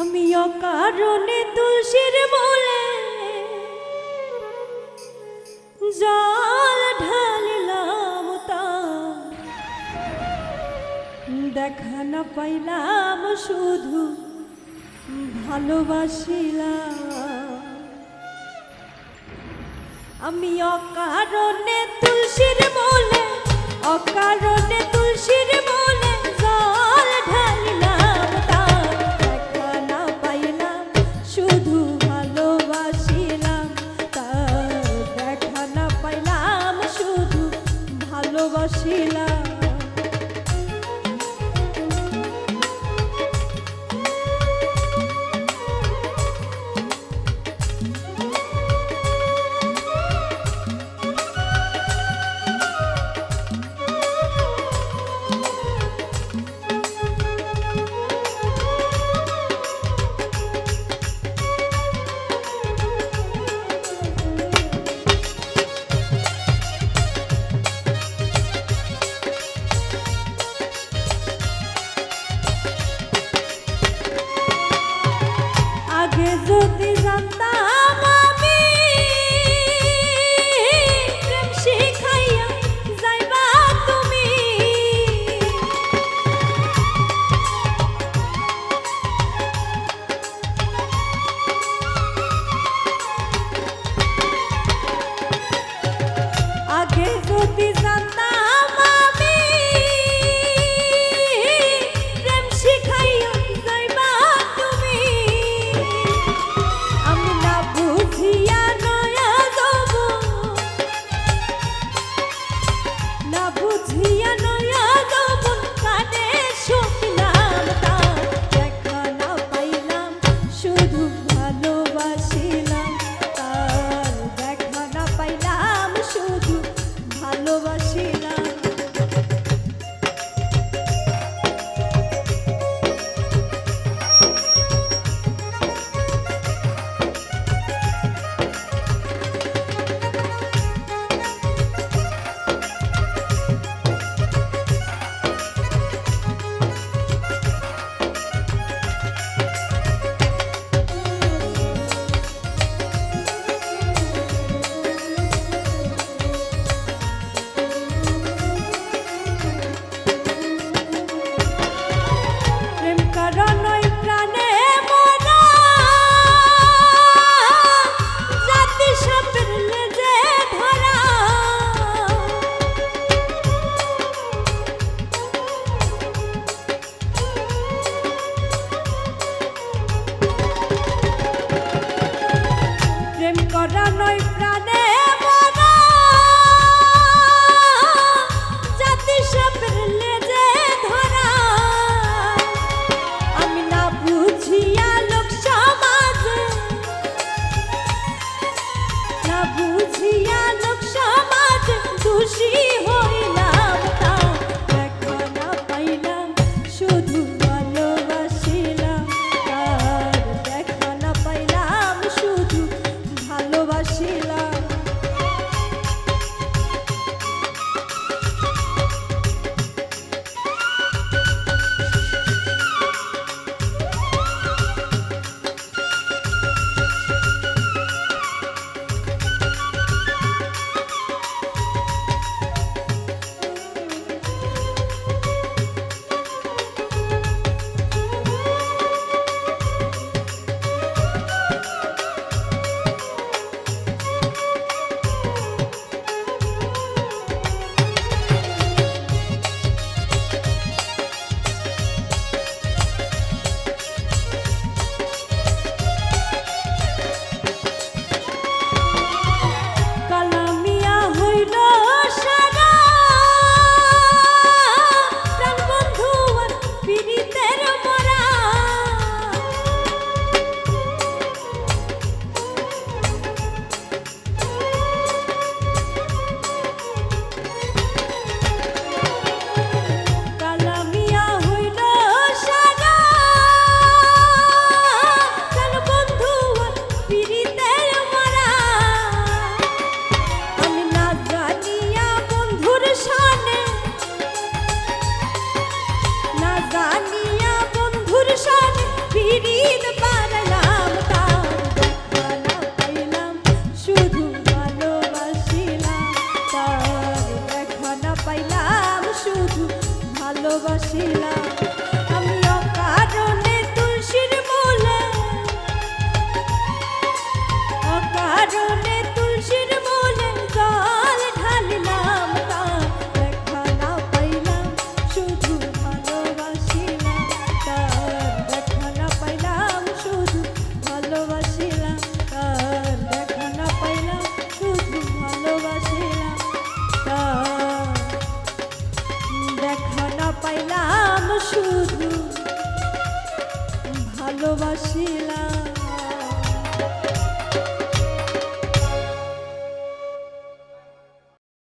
আমি অকারণে তুলসীর মূলে জল ঢালিলাম দেখা না পাইলাম, শুধু ভালোবাসিলাম। আমি অকারণে তুলসীর মূলে অকারণে তুলসীর ভালোবাসিলাম আগে যদি জানতাম ভালোবাসিলাম। শুধু ভালোবাসিলাম।